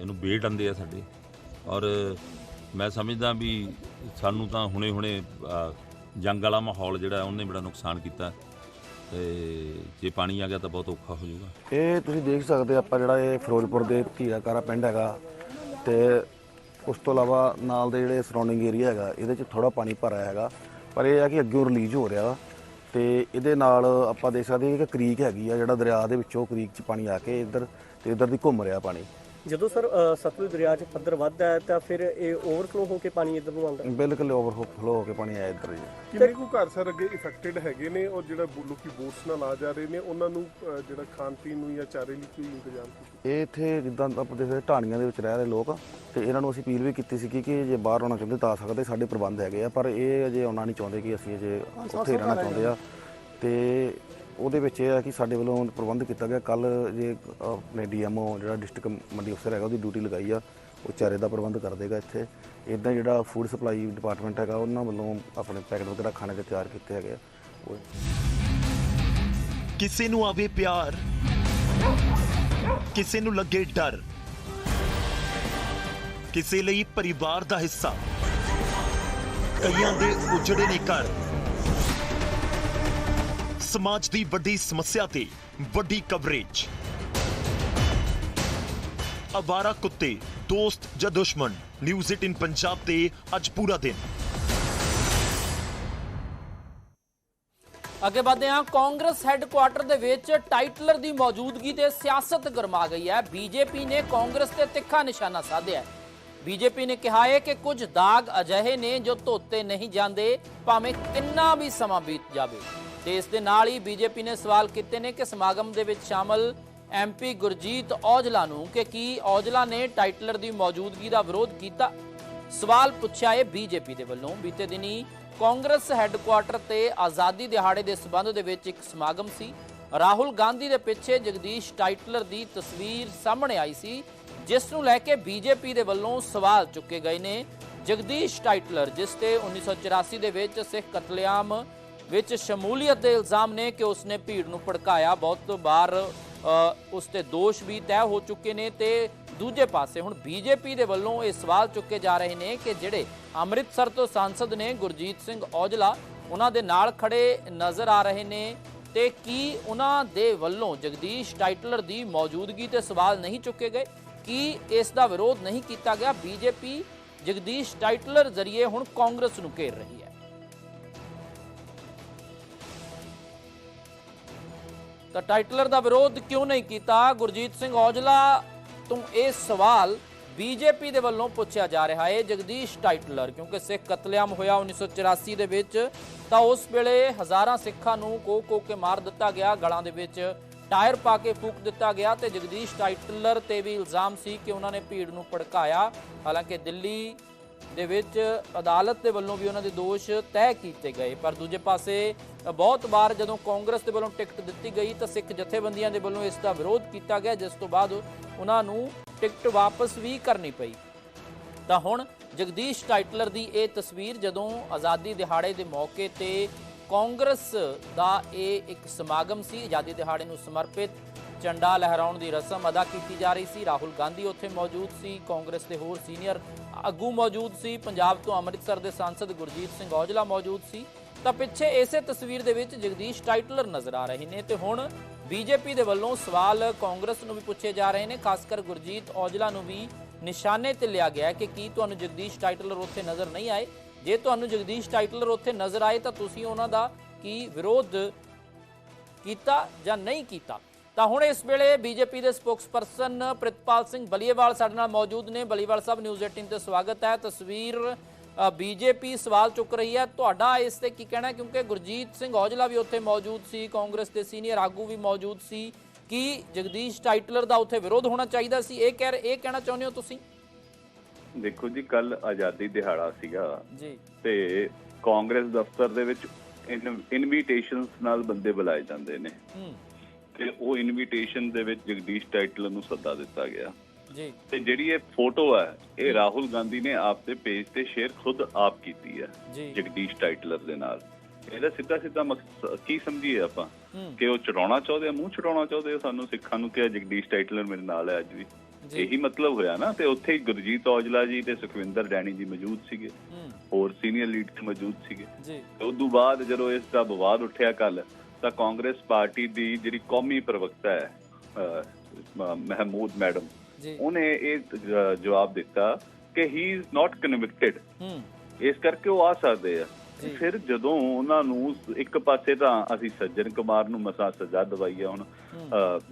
ਇਹਨੂੰ ਬੇਟ ਆਂਦੇ ਆ ਸਾਡੇ। ਔਰ ਮੈਂ ਸਮਝਦਾ ਵੀ ਸਾਨੂੰ ਤਾਂ ਹੁਣੇ ਹੁਣੇ ਅਹ, ਜੰਗ ਵਾਲਾ ਮਾਹੌਲ ਜਿਹੜਾ ਉਹਨੇ ਬੜਾ ਨੁਕਸਾਨ ਕੀਤਾ। ਤੇ ਜੇ ਪਾਣੀ ਆ ਗਿਆ ਤਾਂ ਬਹੁਤ ਔਖਾ ਹੋ ਜਾਊਗਾ। ਇਹ ਤੁਸੀਂ ਦੇਖ ਸਕਦੇ ਆਪਾਂ ਜਿਹੜਾ ਇਹ ਫਿਰੋਜ਼ਪੁਰ ਦੇ ਧੀਰਾਕਾਰਾ ਪਿੰਡ ਹੈਗਾ ਤੇ ਉਸ ਤੋਂ ਇਲਾਵਾ ਨਾਲ ਦੇ ਜਿਹੜੇ ਸਰਾਊਂਡਿੰਗ ਏਰੀਆ ਹੈਗਾ, ਇਹਦੇ 'ਚ ਥੋੜਾ ਪਾਣੀ ਭਰਿਆ ਹੈਗਾ, ਪਰ ਇਹ ਹੈ ਕਿ ਅੱਗੇ ਰਿਲੀਜ਼ ਹੋ ਰਿਹਾ ਵਾ ਤੇ ਇਹਦੇ ਨਾਲ ਆਪਾਂ ਦੇਖ ਸਕਦੇ ਹਾਂ ਕਿ ਕ੍ਰੀਕ ਹੈਗੀ ਆ, ਜਿਹੜਾ ਦਰਿਆ ਦੇ ਵਿੱਚੋਂ ਕ੍ਰੀਕ 'ਚ ਪਾਣੀ ਆ ਕੇ ਇੱਧਰ ਤੇ ਇੱਧਰ ਦੀ ਘੁੰਮ ਰਿਹਾ ਪਾਣੀ। ਜਦੋਂ ਸਰ ਸਤਲੁਜ ਦਰਿਆ 'ਚ ਪੱਧਰ ਵੱਧਦਾ ਹੈ ਤਾਂ ਫਿਰ ਇਹ ਓਵਰਫਲੋ ਹੋ ਕੇ ਪਾਣੀ ਇੱਧਰ ਨੂੰ ਆਉਂਦਾ ਹੈ। ਬਿਲਕੁਲ ਓਵਰਫਲੋ ਹੋ ਕੇ ਪਾਣੀ ਆਇਆ ਇੱਧਰ ਜੀ ਕਿੰਨੇ ਕੁ ਘਰ ਸਰ ਅੱਗੇ ਇਫੈਕਟਡ ਹੈਗੇ ਨੇ ਔਰ ਜਿਹੜਾ ਲੋਕੀ ਬੋਟਸ ਨਾਲ ਆ ਜਾ ਰਹੇ ਨੇ ਉਹਨਾਂ ਨੂੰ ਜਿਹੜਾ ਖਾਣ ਪੀਣ ਨੂੰ ਜਾਂ ਚਾਰੇ ਲਈ ਕੋਈ ਇੰਤਜ਼ਾਮ ਕੀਤਾ ਇਹ ਇੱਥੇ ਜਿੱਦਾਂ ਆਪਾਂ ਦੇਖਦੇ ਢਾਣੀਆਂ ਦੇ ਵਿੱਚ ਰਹਿ ਰਹੇ ਲੋਕ ਤੇ ਇਹਨਾਂ ਨੂੰ ਅਸੀਂ ਅਪੀਲ ਵੀ ਕੀਤੀ ਸੀ ਕਿ ਜੇ ਬਾਹਰ ਆਉਣਾ ਚਾਹੁੰਦੇ ਤਾਂ ਆ ਸਕਦੇ ਸਾਡੇ ਪ੍ਰਬੰਧ ਹੈਗੇ ਆ ਪਰ ਇਹ ਅਜੇ ਆਉਣਾ ਨਹੀਂ ਚਾਹੁੰਦੇ ਕਿ ਅਸੀਂ ਅਜੇ ਉੱਥੇ ਰਹਿਣਾ ਚਾਹੁੰਦੇ ਆ। ਤੇ ਉਹਦੇ ਵਿੱਚ ਇਹ ਆ ਕਿ ਸਾਡੇ ਵੱਲੋਂ ਪ੍ਰਬੰਧ ਕੀਤਾ ਗਿਆ। ਕੱਲ ਜੇ ਆਪਣੇ ਡੀਐਮਓ ਜਿਹੜਾ ਡਿਸਟ੍ਰਿਕਟ ਮੰਡੀ ਅਫਸਰ ਹੈਗਾ, ਉਹਦੀ ਡਿਊਟੀ ਲਗਾਈ ਆ। ਉਹ ਚਾਰੇ ਦਾ ਪ੍ਰਬੰਧ ਕਰ ਦੇਗਾ ਇੱਥੇ। ਇਦਾਂ ਜਿਹੜਾ ਫੂਡ ਸਪਲਾਈ ਡਿਪਾਰਟਮੈਂਟ ਹੈਗਾ, ਉਹਨਾਂ ਵੱਲੋਂ ਆਪਣੇ ਪੈਕਟ ਵਗੈਰਾ ਖਾਣੇ ਦੇ ਤਿਆਰ ਕੀਤੇ ਹੈਗੇ ਆ। ਉਹ ਕਿਸੇ ਨੂੰ ਆਵੇ ਪਿਆਰ, ਕਿਸੇ ਨੂੰ ਲੱਗੇ ਡਰ, ਕਿਸੇ ਲਈ ਪਰਿਵਾਰ ਦਾ ਹਿੱਸਾ। ਕਈਆਂ ਦੇ ਉਜੜੇ ਨੇ ਘਰ। ਸਮਾਜ ਦੀ ਵੱਡੀ ਸਮੱਸਿਆ ਤੇ ਵੱਡੀ ਕਵਰੇਜ ਅਵਾਰਾ ਕੁੱਤੇ, ਦੋਸਤ ਜਾਂ ਦੁਸ਼ਮਣ ਨਿਊਜ਼ 18 ਪੰਜਾਬ ਤੇ ਅੱਜ ਪੂਰਾ ਦਿਨ। ਅੱਗੇ ਵਧਦੇ ਹਾਂ, ਕਾਂਗਰਸ ਹੈੱਡਕੁਆਟਰ ਦੇ ਵਿੱਚ ਟਾਈਟਲਰ ਦੀ ਮੌਜੂਦਗੀ ਤੇ ਸਿਆਸਤ ਗਰਮਾ ਗਈ ਹੈ। ਬੀਜੇਪੀ ਨੇ ਕਾਂਗਰਸ ਤੇ ਤਿੱਖਾ ਨਿਸ਼ਾਨਾ ਸਾਧਿਆ ਹੈ। ਬੀਜੇਪੀ ਨੇ ਕਿਹਾ ਹੈ ਕਿ ਕੁਝ ਦਾਗ ਅਜਿਹੇ ਨੇ ਜੋ ਧੋਤੇ ਨਹੀਂ ਜਾਂਦੇ, ਭਾਵੇਂ ਕਿੰਨਾ ਵੀ ਸਮਾਂ ਬੀਤ ਜਾਵੇ। ਤੇ ਇਸ ਦੇ ਨਾਲ ਹੀ ਬੀਜੇਪੀ ਨੇ ਸਵਾਲ ਕੀਤੇ ਨੇ ਕਿ ਸਮਾਗਮ ਦੇ ਵਿੱਚ ਸ਼ਾਮਲ ਐਮਪੀ ਗੁਰਜੀਤ ਔਜਲਾ ਨੂੰ ਕਿ ਕੀ ਔਜਲਾ ਨੇ ਟਾਈਟਲਰ ਦੀ ਮੌਜੂਦਗੀ ਦਾ ਵਿਰੋਧ ਕੀਤਾ? ਸਵਾਲ ਪੁੱਛਿਆ ਹੈ ਬੀਜੇਪੀ ਦੇ ਵੱਲੋਂ। ਬੀਤੇ ਦਿਨੀ ਕਾਂਗਰਸ ਹੈੱਡਕੁਆਟਰ ਤੇ ਆਜ਼ਾਦੀ ਦਿਹਾੜੇ ਦੇ ਸਬੰਧ ਦੇ ਵਿੱਚ ਇੱਕ ਸਮਾਗਮ ਸੀ। ਰਾਹੁਲ ਗਾਂਧੀ ਦੇ ਪਿੱਛੇ ਜਗਦੀਸ਼ ਟਾਈਟਲਰ ਦੀ ਤਸਵੀਰ ਸਾਹਮਣੇ ਆਈ ਸੀ। ਜਿਸ ਨੂੰ ਲੈ ਕੇ ਬੀਜੇਪੀ ਦੇ ਵੱਲੋਂ ਸਵਾਲ ਚੁੱਕੇ ਗਏ ਨੇ। ਜਗਦੀਸ਼ ਟਾਈਟਲਰ, ਜਿਸ ਤੇ 1984 ਦੇ ਵਿੱਚ ਸਿੱਖ ਕਤਲੇਆਮ ਵਿੱਚ ਸ਼ਮੂਲੀਅਤ ਦੇ ਇਲਜ਼ਾਮ ਨੇ ਕਿ ਉਸਨੇ ਭੀੜ ਨੂੰ ਭੜਕਾਇਆ। ਬਹੁਤ ਵਾਰ ਉਸ ਤੇ ਦੋਸ਼ ਵੀ ਤੈਅ ਹੋ ਚੁੱਕੇ ਨੇ ਤੇ ਦੂਜੇ ਪਾਸੇ ਹੁਣ ਬੀਜੇਪੀ ਦੇ ਵੱਲੋਂ ਇਹ ਸਵਾਲ ਚੁੱਕੇ ਜਾ ਰਹੇ ਨੇ ਕਿ ਜਿਹੜੇ ਅੰਮ੍ਰਿਤਸਰ ਤੋਂ ਸਾਂਸਦ ਨੇ ਗੁਰਜੀਤ ਸਿੰਘ ਔਜਲਾ, ਉਹਨਾਂ ਦੇ ਨਾਲ ਖੜੇ ਨਜ਼ਰ ਆ ਰਹੇ ਨੇ ਤੇ ਕੀ ਉਹਨਾਂ ਦੇ ਵੱਲੋਂ ਜਗਦੀਸ਼ ਟਾਈਟਲਰ ਦੀ ਮੌਜੂਦਗੀ ਤੇ ਸਵਾਲ ਨਹੀਂ ਚੁੱਕੇ ਗਏ? ਕੀ ਇਸ ਦਾ ਵਿਰੋਧ ਨਹੀਂ ਕੀਤਾ ਗਿਆ। ਬੀਜੇਪੀ ਜਗਦੀਸ਼ ਟਾਈਟਲਰ ਜ਼ਰੀਏ ਹੁਣ ਕਾਂਗਰਸ ਨੂੰ ਘੇਰ ਰਹੀ ਹੈ। ਤਾਂ ਟਾਈਟਲਰ ਦਾ ਵਿਰੋਧ ਕਿਉਂ ਨਹੀਂ ਕੀਤਾ? ਗੁਰਜੀਤ ਸਿੰਘ ਔਜਲਾ ਤੋਂ ਇਹ ਸਵਾਲ ਬੀਜੇਪੀ ਦੇ ਵੱਲੋਂ ਪੁੱਛਿਆ ਜਾ ਰਿਹਾ ਹੈ ਜਗਦੀਸ਼ ਟਾਈਟਲਰ, ਕਿਉਂਕਿ ਸਿੱਖ ਕਤਲੇਆਮ ਹੋਇਆ 1984 ਦੇ ਵਿੱਚ, ਤਾਂ ਉਸ ਵੇਲੇ ਹਜ਼ਾਰਾਂ ਸਿੱਖਾਂ ਨੂੰ ਕੋ ਕੋ ਕੇ ਮਾਰ ਦਿੱਤਾ ਗਿਆ। ਗਲਾਂ ਦੇ ਵਿੱਚ ਟਾਇਰ ਪਾ ਕੇ ਫੂਕ ਦਿੱਤਾ ਗਿਆ ਤੇ ਜਗਦੀਸ਼ ਟਾਈਟਲਰ ਤੇ ਵੀ ਇਲਜ਼ਾਮ ਸੀ ਕਿ ਉਹਨਾਂ ਨੇ ਭੀੜ ਨੂੰ ਭੜਕਾਇਆ। ਹਾਲਾਂਕਿ ਦਿੱਲੀ ਦੇ ਵਿੱਚ ਅਦਾਲਤ ਦੇ ਵੱਲੋਂ ਵੀ ਉਹਨਾਂ ਦੇ ਦੋਸ਼ ਤੈਅ ਕੀਤੇ ਗਏ। ਪਰ ਦੂਜੇ ਪਾਸੇ, ਬਹੁਤ ਵਾਰ ਜਦੋਂ ਕਾਂਗਰਸ ਦੇ ਵੱਲੋਂ ਟਿਕਟ ਦਿੱਤੀ ਗਈ ਤਾਂ ਸਿੱਖ ਜਥੇਬੰਦੀਆਂ ਦੇ ਵੱਲੋਂ ਇਸ ਦਾ ਵਿਰੋਧ ਕੀਤਾ ਗਿਆ, ਜਿਸ ਤੋਂ ਬਾਅਦ ਉਹਨਾਂ ਨੂੰ ਟਿਕਟ ਵਾਪਸ ਵੀ ਕਰਨੀ ਪਈ। ਤਾਂ ਹੁਣ ਜਗਦੀਸ਼ ਟਾਈਟਲਰ ਦੀ ਇਹ ਤਸਵੀਰ ਜਦੋਂ ਆਜ਼ਾਦੀ ਦਿਹਾੜੇ ਦੇ ਮੌਕੇ ਤੇ ਕਾਂਗਰਸ ਦਾ ਇਹ ਇੱਕ ਸਮਾਗਮ ਸੀ, ਆਜ਼ਾਦੀ ਦਿਹਾੜੇ ਨੂੰ ਸਮਰਪਿਤ ਝੰਡਾ ਲਹਿਰਾਉਣ ਦੀ ਰਸਮ ਅਦਾ ਕੀਤੀ ਜਾ ਰਹੀ ਸੀ। ਰਾਹੁਲ ਗਾਂਧੀ ਉੱਥੇ ਮੌਜੂਦ ਸੀ, ਕਾਂਗਰਸ ਦੇ ਹੋਰ ਸੀਨੀਅਰ ਆਗੂ ਮੌਜੂਦ ਸੀ। ਪੰਜਾਬ ਤੋਂ ਅੰਮ੍ਰਿਤਸਰ ਦੇ ਸਾਂਸਦ ਗੁਰਜੀਤ ਸਿੰਘ ਔਜਲਾ ਮੌਜੂਦ ਸੀ। ਤਾਂ ਪਿੱਛੇ ਇਸੇ ਤਸਵੀਰ ਦੇ ਵਿੱਚ ਜਗਦੀਸ਼ ਟਾਈਟਲਰ ਨਜ਼ਰ ਆ ਰਹੇ ਨੇ ਤੇ ਹੁਣ ਬੀਜੇਪੀ ਦੇ ਵੱਲੋਂ ਸਵਾਲ ਕਾਂਗਰਸ ਨੂੰ ਵੀ ਪੁੱਛੇ ਜਾ ਰਹੇ ਨੇ। ਖਾਸ ਕਰ ਗੁਰਜੀਤ ਔਜਲਾ ਨੂੰ ਵੀ ਨਿਸ਼ਾਨੇ ਤੇ ਲਿਆ ਗਿਆ ਕਿ ਕੀ ਤੁਹਾਨੂੰ ਜਗਦੀਸ਼ ਟਾਈਟਲਰ ਉੱਥੇ ਨਜ਼ਰ ਨਹੀਂ ਆਏ। ਜੇ ਤੁਹਾਨੂੰ ਜਗਦੀਸ਼ ਟਾਈਟਲਰ ਉੱਥੇ ਨਜ਼ਰ ਆਏ ਤਾਂ ਤੁਸੀਂ ਉਹਨਾਂ ਦਾ ਕੀ ਵਿਰੋਧ ਕੀਤਾ ਜਾਂ ਨਹੀਂ ਕੀਤਾ? ਤਾਂ ਹੁਣ ਇਸ ਵੇਲੇ ਬੀਜੇਪੀ ਦੇ ਸਪੋਕਸਪਰਸਨ ਪ੍ਰਿਤਪਾਲ ਸਿੰਘ ਬਲੀਏਵਾਲ ਸਾਡੇ ਨਾਲ ਮੌਜੂਦ ਨੇ। ਬਲੀਵਾਲ ਸਾਹਿਬ, ਨਿਊਜ਼ 18 ਤੇ ਸਵਾਗਤ ਹੈ। ਤਸਵੀਰ ਬੀਜੇਪੀ ਸਵਾਲ ਚੁੱਕ ਰਹੀ ਹੈ। ਤੁਹਾਡਾ ਇਸ ਤੇ ਕੀ ਕਹਿਣਾ ਕਿਉਂਕਿ ਗੁਰਜੀਤ ਸਿੰਘ ਔਜਲਾ ਵੀ ਉੱਥੇ ਮੌਜੂਦ ਸੀ, ਕਾਂਗਰਸ ਦੇ ਸੀਨੀਅਰ ਆਗੂ ਵੀ ਮੌਜੂਦ ਸੀ। ਕੀ ਜਗਦੀਸ਼ ਟਾਈਟਲਰ ਦਾ ਉੱਥੇ ਵਿਰੋਧ ਹੋਣਾ ਚਾਹੀਦਾ ਸੀ? ਇਹ ਕਹਿ ਇਹ ਕਹਿਣਾ ਚਾਹੁੰਦੇ ਹੋ ਤੁਸੀਂ? ਦੇਖੋ ਜੀ ਕੱਲ ਆਜ਼ਾਦੀ ਦਿਹਾੜਾ ਸੀਗਾ ਜੀ। ਤੇ ਕਾਂਗਰਸ ਦਫ਼ਤਰ ਦੇ ਵਿੱਚ ਇਨਵੀਟੇਸ਼ਨਸ ਨਾਲ ਬੰਦੇ ਬੁਲਾਏ ਜਾਂਦੇ ਨੇ। ਹੂੰ। ਤੇ ਉਹ ਇਨਵੀਟੇਸ਼ਨ ਦੇ ਵਿੱਚ ਜਗਦੀਸ਼ ਟਾਈਟਲਰ ਨੂੰ ਸੱਦਾ ਦਿੱਤਾ ਗਿਆ। ਜੀ। ਤੇ ਜਿਹੜੀ ਇਹ ਫੋਟੋ ਹੈ ਇਹ ਰਾਹੁਲ ਗਾਂਧੀ ਨੇ ਆਪਦੇ ਪੇਜ ਤੇ ਸ਼ੇਅਰ ਖੁਦ ਆਪ ਕੀਤੀ ਹੈ ਜਗਦੀਸ਼ ਟਾਈਟਲਰ ਦੇ ਨਾਲ। ਇਹਦਾ ਸਿੱਧਾ ਸਿੱਧਾ ਮਕਸਦ ਕੀ ਸਮਝੀਏ ਆਪਾਂ? ਕਿ ਉਹ ਚੜਾਉਣਾ ਚਾਹੁੰਦੇ ਆ ਮੂੰਹ ਚੜਾਉਣਾ ਚਾਹੁੰਦੇ ਆ ਸਾਨੂੰ ਸਿੱਖਾਂ ਨੂੰ ਕਿ ਜਗਦੀਸ਼ ਟਾਈਟਲਰ ਮੇਰੇ ਨਾਲ ਹੈ ਅੱਜ ਵੀ? ਇਹੀ ਮਤਲਬ ਹੋਇਆ ਨਾ ਤੇ ਉੱਥੇ ਗੁਰਜੀਤ ਔਜਲਾ ਜੀ ਤੇ ਸੁਖਵਿੰਦਰ ਡੈਣੀ ਜੀ ਮੌਜੂਦ ਸੀਗੇ। ਹੋਰ ਸੀਨੀਅਰ ਲੀਡਰ ਮੌਜੂਦ ਸੀਗੇ। ਜੀ। ਤੇ ਉਸ ਤੋਂ ਬਾਅਦ ਜਦੋਂ ਇਸ ਦਾ ਵਿਵਾਦ ਉੱਠਿਆ ਕੱਲ ਤਾਂ ਕਾਂਗਰਸ ਪਾਰਟੀ ਦੀ ਜਿਹੜੀ ਕੌਮੀ ਪ੍ਰਵਕਤਾ ਹੈ ਮਹਿਮੂਦ ਮੈਡਮ ਉਹਨੇ ਇਹ ਜਵਾਬ ਦਿੱਤਾ ਕਿ ਹੀ ਇਜ਼ ਨਾਟ ਕਨਵਿਕਟਡ ਇਸ ਕਰਕੇ ਉਹ ਆ ਸਕਦੇ ਆ। ਫਿਰ ਜਦੋਂ ਉਹਨਾਂ ਨੂੰ ਇੱਕ ਪਾਸੇ ਤਾਂ ਅਸੀਂ ਸੱਜਣ ਕੁਮਾਰ ਨੂੰ ਮਸਾ ਸਜ਼ਾ ਦਵਾਈ ਆ ਹੁਣ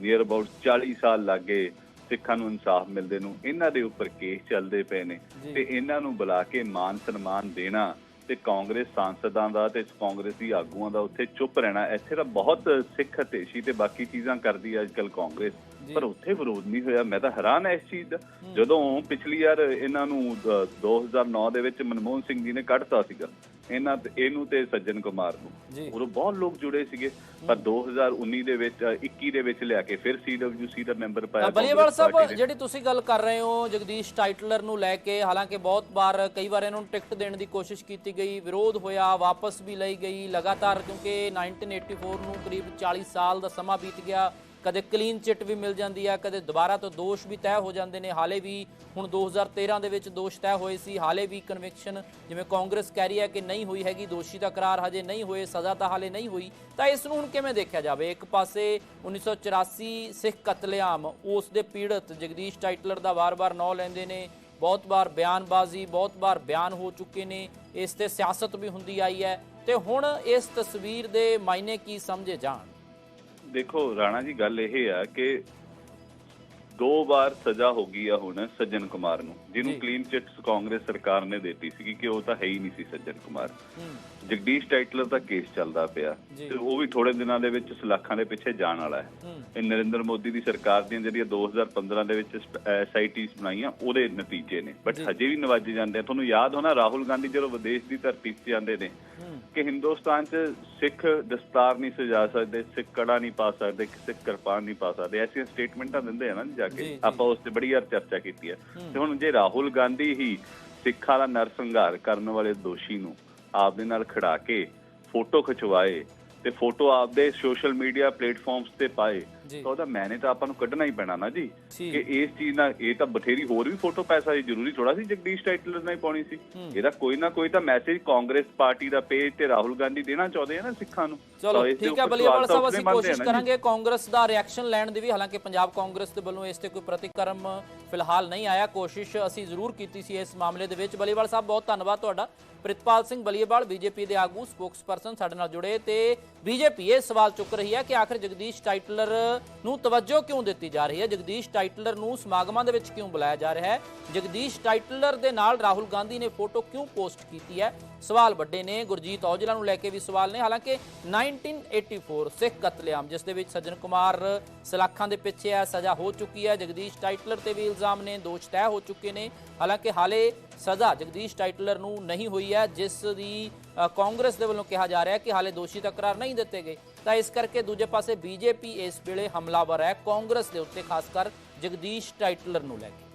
ਨੀਅਰ ਅਬਾਊਟ 40 ਸਾਲ ਲੱਗੇ ਸਿੱਖਾਂ ਨੂੰ ਇਨਸਾਫ ਮਿਲਦੇ ਨੂੰ ਇਹਨਾਂ ਦੇ ਉੱਪਰ ਕੇਸ ਚੱਲਦੇ ਪਏ ਨੇ। ਤੇ ਇਹਨਾਂ ਨੂੰ ਬੁਲਾ ਕੇ ਮਾਨ ਸਨਮਾਨ ਦੇਣਾ ਤੇ ਕਾਂਗਰਸ ਸਾਂਸਦਾਂ ਦਾ ਤੇ ਕਾਂਗਰਸ ਆਗੂਆਂ ਦਾ ਉੱਥੇ ਚੁੱਪ ਰਹਿਣਾ ਇੱਥੇ ਤਾਂ ਬਹੁਤ ਸਿੱਖ ਹਤੇਸ਼ੀ ਤੇ ਬਾਕੀ ਚੀਜ਼ਾਂ ਕਰਦੀ ਹੈ ਅੱਜਕੱਲ ਕਾਂਗਰਸ। ਪਰ ਉੱਥੇ ਵਿਰੋਧ ਨਹੀਂ ਹੋਇਆ ਮੈਂ ਤਾਂ ਹੈਰਾਨ ਐ ਇਸ ਚੀਜ਼ ਦਾ ਜਦੋਂ ਪਿਛਲੀ ਵਾਰ ਇਹਨਾਂ ਨੂੰ ਅ, 2009 ਦੇ ਵਿੱਚ ਮਨਮੋਹਨ ਸਿੰਘ ਜੀ ਨੇ ਕੱਢਤਾ ਸੀਗਾ ਇਹਨਾਂ ਇਹਨੂੰ ਤੇ ਸੱਜਣ ਕੁਮਾਰ ਨੂੰ। ਉਦੋਂ ਬਹੁਤ ਲੋਕ ਜੁੜੇ ਸੀਗੇ। ਪਰ 2019 ਦੇ ਵਿੱਚ ਅ, 21 ਦੇ ਵਿੱਚ ਲਿਆ ਕੇ ਫਿਰ ਸੀਡਬਲਯੂਸੀ ਦਾ ਮੈਂਬਰ ਪਾਇਆ ਬਲੀਵਾਲ ਸਾਹਿਬ। ਜਿਹੜੀ ਤੁਸੀਂ ਗੱਲ ਕਰ ਰਹੇ ਹੋ ਜਗਦੀਸ਼ ਟਾਈਟਲਰ ਨੂੰ ਲੈ ਕੇ ਹਾਲਾਂਕਿ ਬਹੁਤ ਵਾਰ ਕਈ ਵਾਰ ਇਹਨਾਂ ਨੂੰ ਟਿਕਟ ਦੇਣ ਦੀ ਕੋਸ਼ਿਸ਼ ਕੀਤੀ ਗਈ ਵਿਰੋਧ ਹੋਇਆ ਵਾਪਸ ਵੀ ਲਈ ਗਈ ਲਗਾਤਾਰ ਕਿਉਂਕਿ 1984 ਨੂੰ ਕਰੀਬ 40 ਸਾਲ ਦਾ ਸਮਾਂ ਬੀਤ ਗਿਆ। ਕਦੇ ਕਲੀਨ ਚਿੱਟ ਵੀ ਮਿਲ ਜਾਂਦੀ ਹੈ ਕਦੇ ਦੁਬਾਰਾ ਤੋਂ ਦੋਸ਼ ਵੀ ਤੈਅ ਹੋ ਜਾਂਦੇ ਨੇ। ਹਾਲੇ ਵੀ ਹੁਣ 2013 ਦੇ ਵਿੱਚ ਦੋਸ਼ ਤੈਅ ਹੋਏ ਸੀ। ਹਾਲੇ ਵੀ ਕਨਵਿਕਸ਼ਨ ਜਿਵੇਂ ਕਾਂਗਰਸ ਕਹਿ ਰਹੀ ਹੈ ਕਿ ਨਹੀਂ ਹੋਈ ਹੈਗੀ, ਦੋਸ਼ੀ ਦਾ ਕਰਾਰ ਹਜੇ ਨਹੀਂ ਹੋਏ, ਸਜ਼ਾ ਤਾਂ ਹਾਲੇ ਨਹੀਂ ਹੋਈ। ਤਾਂ ਇਸ ਨੂੰ ਹੁਣ ਕਿਵੇਂ ਦੇਖਿਆ ਜਾਵੇ? ਇੱਕ ਪਾਸੇ 1984 ਸਿੱਖ ਕਤਲੇਆਮ, ਉਸ ਦੇ ਪੀੜਤ ਜਗਦੀਸ਼ ਟਾਈਟਲਰ ਦਾ ਵਾਰ-ਵਾਰ ਨਾਂ ਲੈਂਦੇ ਨੇ। ਬਹੁਤ ਵਾਰ ਬਿਆਨਬਾਜ਼ੀ, ਬਹੁਤ ਵਾਰ ਬਿਆਨ ਹੋ ਚੁੱਕੇ ਨੇ। ਇਸ ਤੇ ਸਿਆਸਤ ਵੀ ਹੁੰਦੀ ਆਈ ਹੈ। ਤੇ ਹੁਣ ਇਸ ਤਸਵੀਰ ਦੇ ਮਾਇਨੇ ਕੀ ਸਮਝੇ ਜਾਣ? ਦੇਖੋ ਰਾਣਾ ਜੀ ਗੱਲ ਇਹ ਆ ਕਿ ਦੋ ਵਾਰ ਸਜ਼ਾ ਹੋ ਗਈ ਆ ਹੁਣ ਸੱਜਣ ਕੁਮਾਰ ਨੂੰ ਜਿਹਨੂੰ। ਕਲੀਨ ਚਿੱਟ ਕਾਂਗਰਸ ਸਰਕਾਰ ਨੇ ਦਿੱਤੀ ਸੀ ਕਿ ਉਹ ਤਾਂ ਹੈ ਹੀ ਨਹੀਂ ਸੀ ਸੱਜਣ ਕੁਮਾਰ। ਜਗਦੀਸ਼ ਟਾਈਟਲਰ ਦਾ ਕੇਸ ਚੱਲਦਾ ਪਿਆ। ਤੇ ਉਹ ਵੀ ਥੋੜੇ ਦਿਨਾਂ ਦੇ ਵਿੱਚ ਸਲਾਖਾਂ ਦੇ ਪਿੱਛੇ ਜਾਣ ਵਾਲਾ ਹੈ। ਇਹ ਨਰਿੰਦਰ ਮੋਦੀ ਦੀ ਸਰਕਾਰ ਦੀਆਂ ਜਿਹੜੀਆਂ 2015 ਦੇ ਵਿੱਚ ਐਸਆਈਟੀਸ ਬਣਾਈਆਂ ਉਹਦੇ ਨਤੀਜੇ ਨੇ। ਬਟ। ਹਜੇ ਵੀ ਨਵਾਜੇ ਜਾਂਦੇ ਆ। ਤੁਹਾਨੂੰ ਯਾਦ ਹੋਣਾ ਰਾਹੁਲ ਗਾਂਧੀ ਜਦੋਂ ਵਿਦੇਸ਼ ਦੀ ਧਰਤੀ ਤੇ ਜਾਂਦੇ ਨੇ ਕਿ ਹਿੰਦੁਸਤਾਨ 'ਚ ਸਿੱਖ ਦਸਤਾਰ ਨਹੀਂ ਸਜਾ ਸਕਦੇ ਸਿੱਖ ਕੜਾ ਨਹੀਂ ਪਾ ਸਕਦੇ ਸਿੱਖ ਕਿਰਪਾਨ ਨਹੀਂ ਪਾ ਸਕਦੇ ਐਸੀਆਂ ਸਟੇਟਮੈਂਟਾਂ ਦਿੰਦੇ ਆ ਨਾ ਜਾ ਕੇ। ਆਪਾਂ ਉਸ ਤੇ ਬੜੀ ਵਾਰ ਚਰਚਾ ਕੀਤੀ ਹੈ ਤੇ ਹੁਣ ਜੇ ਰਾਹੁਲ ਗਾਂਧੀ ਹੀ ਸਿੱਖਾਂ ਦਾ ਨਰਸੰਹਾਰ ਕਰਨ ਵਾਲੇ ਦੋਸ਼ੀ ਨੂੰ ਆਪਦੇ ਨਾਲ ਖੜਾ ਕੇ ਫੋਟੋ ਖਿਚਵਾਏ ਤੇ ਫੋਟੋ ਆਪਦੇ ਸੋਸ਼ਲ ਮੀਡੀਆ ਪਲੇਟਫਾਰਮਸ ਤੇ ਪਾਏ। ਤਾਂ ਉਹਦਾ ਮੈਨੇ ਤਾਂ ਆਪਾਂ ਨੂੰ ਕੱਢਣਾ ਹੀ ਪੈਣਾ ਨਾ ਜੀ। ਕਿ ਇਸ ਚੀਜ਼ ਨਾਲ ਇਹ ਤਾਂ ਬਥੇਰੀ ਹੋਰ ਵੀ ਫੋਟੋ ਪੈਸਾ ਦੀ ਜ਼ਰੂਰੀ ਥੋੜਾ ਸੀ ਜਗਦੀਸ਼ ਟਾਈਟਲਰ ਨੇ ਪਾਉਣੀ ਸੀ। ਇਹਦਾ ਕੋਈ ਨਾ ਕੋਈ ਤਾਂ ਮੈਸੇਜ ਕਾਂਗਰਸ ਪਾਰਟੀ ਦਾ ਪੇਜ ਤੇ ਰਾਹੁਲ ਗਾਂਧੀ ਦੇਣਾ ਚਾਹੁੰਦੇ ਆ ਨਾ ਸਿੱਖਾਂ ਨੂੰ। ਚਲੋ ਠੀਕ ਹੈ ਬਲੀਵਾਲ ਸਾਹਿਬ ਅਸੀਂ ਕੋਸ਼ਿਸ਼। ਕਰਾਂਗੇ ਕਾਂਗਰਸ ਦਾ ਰਿਐਕਸ਼ਨ ਲੈਣ ਦੀ ਵੀ। ਹਾਲਾਂਕਿ ਪੰਜਾਬ ਕਾਂਗਰਸ ਦੇ ਵੱਲੋਂ ਇਸ ਤੇ ਕੋਈ ਪ੍ਰਤੀਕਰਮ ਫਿਲਹਾਲ ਨਹੀਂ ਆਇਆ। ਕੋਸ਼ਿਸ਼ ਅਸੀਂ ਜ਼ਰੂਰ ਕੀਤੀ ਸੀ ਇਸ ਮਾਮਲੇ ਦੇ ਵਿੱਚ। ਬਲੀਵਾਲ ਸਾਹਿਬ ਬਹੁਤ ਧੰਨਵਾਦ ਤੁਹਾਡਾ। ਪ੍ਰਿਤਪਾਲ ਸਿੰਘ ਬਲੀਵਾਲ ਬੀਜੇਪੀ ਦੇ ਆਗੂ ਸਪੋਕਸਪਰਸਨ ਸਾਡੇ ਨਾਲ ਜੁੜੇ ਤੇ ਬੀਜੇਪੀ ਇਹ ਸਵਾਲ ਚੁੱਕ ਰਹੀ ਹੈ ਕਿ ਆਖਰ ਜਗਦੀਸ਼ ਟਾਈਟਲਰ ਨੂੰ ਤਵੱਜੋ ਕਿਉਂ ਦਿੱਤੀ ਜਾ ਰਹੀ ਹੈ? ਜਗਦੀਸ਼ ਟਾਈਟਲਰ ਨੂੰ ਸਮਾਗਮਾਂ ਦੇ ਵਿੱਚ ਕਿਉਂ ਬੁਲਾਇਆ ਜਾ ਰਿਹਾ ਹੈ? ਜਗਦੀਸ਼ ਟਾਈਟਲਰ ਦੇ ਨਾਲ ਰਾਹੁਲ ਗਾਂਧੀ ਨੇ ਫੋਟੋ ਕਿਉਂ ਪੋਸਟ ਕੀਤੀ ਹੈ? ਸਵਾਲ ਵੱਡੇ ਨੇ। ਗੁਰਜੀਤ ਔਜਲਾ ਨੂੰ ਲੈ ਕੇ ਵੀ ਸਵਾਲ ਨੇ। ਹਾਲਾਂਕਿ 1984 ਸਿੱਖ ਕਤਲੇਆਮ, ਜਿਸ ਦੇ ਵਿੱਚ ਸੱਜਣ ਕੁਮਾਰ ਸਲਾਖਾਂ ਦੇ ਪਿੱਛੇ ਹੈ, ਸਜ਼ਾ ਹੋ ਚੁੱਕੀ ਹੈ। ਜਗਦੀਸ਼ ਟਾਈਟਲਰ ਤੇ ਵੀ ਇਲਜ਼ਾਮ ਨੇ। ਦੋਸ਼ ਤੈਅ ਹੋ ਚੁੱਕੇ ਨੇ। ਹਾਲਾਂਕਿ ਹਾਲੇ ਸਜ਼ਾ ਜਗਦੀਸ਼ ਟਾਈਟਲਰ ਨੂੰ ਨਹੀਂ ਹੋਈ ਹੈ, ਜਿਸ ਦੀ ਕਾਂਗਰਸ ਦੇ ਵੱਲੋਂ ਕਿਹਾ ਜਾ ਰਿਹਾ ਹੈ ਕਿ ਹਾਲੇ ਦੋਸ਼ੀ ਦਾ ਕਰਾਰ ਨਹੀਂ ਦਿੱਤੇ ਗਏ। ਤਾਂ ਇਸ ਕਰਕੇ ਦੂਜੇ ਪਾਸੇ ਬੀਜੇਪੀ ਇਸ ਵੇਲੇ ਹਮਲਾਵਰ ਹੈ। ਕਾਂਗਰਸ ਦੇ ਉੱਤੇ ਖਾਸ ਕਰ ਜਗਦੀਸ਼ ਟਾਈਟਲਰ ਨੂੰ ਲੈ ਕੇ।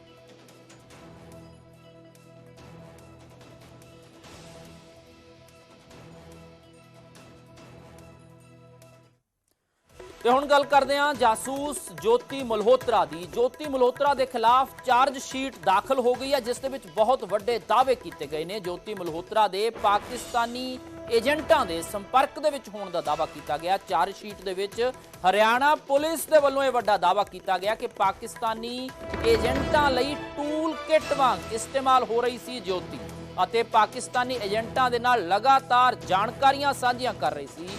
ਤੇ ਹੁਣ ਗੱਲ ਕਰਦੇ ਹਾਂ ਜਾਸੂਸ ਜੋਤੀ ਮਲਹੋਤਰਾ ਦੀ। ਜੋਤੀ ਮਲਹੋਤਰਾ ਦੇ ਖਿਲਾਫ ਚਾਰਜ ਸ਼ੀਟ ਦਾਖਲ ਹੋ ਗਈ ਹੈ, ਜਿਸ ਦੇ ਵਿੱਚ ਬਹੁਤ ਵੱਡੇ ਦਾਅਵੇ ਕੀਤੇ ਗਏ ਨੇ। ਜੋਤੀ ਮਲਹੋਤਰਾ ਦੇ ਪਾਕਿਸਤਾਨੀ ਏਜੰਟਾਂ ਦੇ ਸੰਪਰਕ ਦੇ ਵਿੱਚ ਹੋਣ ਦਾ ਦਾਅਵਾ ਕੀਤਾ ਗਿਆ। ਚਾਰਜ ਸ਼ੀਟ ਦੇ ਵਿੱਚ ਹਰਿਆਣਾ ਪੁਲਿਸ ਦੇ ਵੱਲੋਂ ਇਹ ਵੱਡਾ ਦਾਅਵਾ ਕੀਤਾ ਗਿਆ ਕਿ ਪਾਕਿਸਤਾਨੀ ਏਜੰਟਾਂ ਲਈ ਟੂਲ ਕਿੱਟ ਵਾਂਗ ਇਸਤੇਮਾਲ ਹੋ ਰਹੀ ਸੀ ਜੋਤੀ ਅਤੇ ਪਾਕਿਸਤਾਨੀ ਏਜੰਟਾਂ ਦੇ ਨਾਲ ਲਗਾਤਾਰ ਜਾਣਕਾਰੀਆਂ ਸਾਂਝੀਆਂ ਕਰ ਰਹੀ ਸੀ।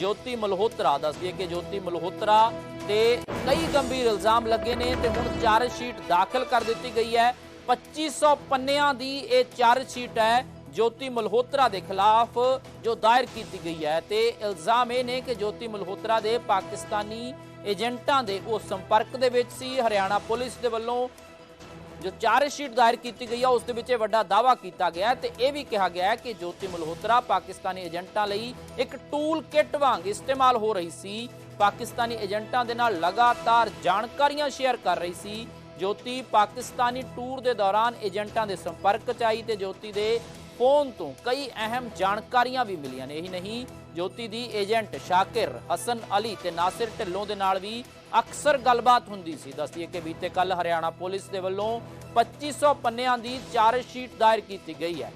ਜੋਤੀ ਮਲਹੋਤਰਾ ਦੱਸਦੀ ਕਿ ਜੋਤੀ ਮਲਹੋਤਰਾ ਤੇ ਕਈ ਗੰਭੀਰ ਇਲਜ਼ਾਮ ਲੱਗੇ ਨੇ ਤੇ ਹੁਣ ਚਾਰਜ ਸ਼ੀਟ ਦਾਖਲ ਕਰ ਦਿੱਤੀ ਗਈ ਹੈ। 2500 ਪੰਨਿਆਂ ਦੀ ਇਹ ਚਾਰਜ ਸ਼ੀਟ ਹੈ ਜੋਤੀ ਮਲਹੋਤਰਾ ਦੇ ਖਿਲਾਫ ਜੋ ਦਾਇਰ ਕੀਤੀ ਗਈ ਹੈ ਤੇ ਇਲਜ਼ਾਮ ਇਹ ਨੇ ਕਿ ਜੋਤੀ ਮਲਹੋਤਰਾ ਦੇ ਪਾਕਿਸਤਾਨੀ ਏਜੰਟਾਂ ਦੇ ਉਹ ਸੰਪਰਕ ਦੇ ਵਿੱਚ ਸੀ। ਹਰਿਆਣਾ ਪੁਲਿਸ ਦੇ ਵੱਲੋਂ ਜੋ ਚਾਰਜ ਸ਼ੀਟ ਦਾਇਰ ਕੀਤੀ ਗਈ ਹੈ ਉਸ ਦੇ ਵਿੱਚ ਇਹ ਵੱਡਾ ਦਾਅਵਾ ਕੀਤਾ ਗਿਆ ਤੇ ਇਹ ਵੀ ਕਿਹਾ ਗਿਆ ਹੈ ਕਿ ਜੋਤੀ ਮਲਹੋਤਰਾ ਪਾਕਿਸਤਾਨੀ ਏਜੰਟਾਂ ਲਈ ਇੱਕ ਟੂਲ ਕਿੱਟ ਵਾਂਗ ਇਸਤੇਮਾਲ ਹੋ ਰਹੀ ਸੀ। ਪਾਕਿਸਤਾਨੀ ਏਜੰਟਾਂ ਦੇ ਨਾਲ ਲਗਾਤਾਰ ਜਾਣਕਾਰੀਆਂ ਸ਼ੇਅਰ ਕਰ ਰਹੀ ਸੀ। ਜੋਤੀ ਪਾਕਿਸਤਾਨੀ ਟੂਰ ਦੇ ਦੌਰਾਨ ਏਜੰਟਾਂ ਦੇ ਸੰਪਰਕ 'ਚ ਆਈ ਤੇ ਜੋਤੀ ਦੇ ਫੋਨ ਤੋਂ ਕਈ ਅਹਿਮ ਜਾਣਕਾਰੀਆਂ ਵੀ ਮਿਲੀਆਂ ਨੇ। ਇਹੀ ਨਹੀਂ, ਜੋਤੀ ਦੀ ਏਜੰਟ ਸ਼ਾਕਿਰ ਹਸਨ ਅਲੀ ਤੇ ਨਾਸਿਰ ਢਿੱਲੋਂ ਦੇ ਨਾਲ ਵੀ ਅਕਸਰ ਗੱਲਬਾਤ ਹੁੰਦੀ ਸੀ। ਦੱਸਦੀਏ ਕਿ ਬੀਤੇ ਕੱਲ ਹਰਿਆਣਾ ਪੁਲਿਸ ਦੇ ਵੱਲੋਂ 2500 ਪੰਨਿਆਂ ਦੀ ਚਾਰਜ ਸ਼ੀਟ ਦਾਇਰ ਕੀਤੀ ਗਈ ਹੈ।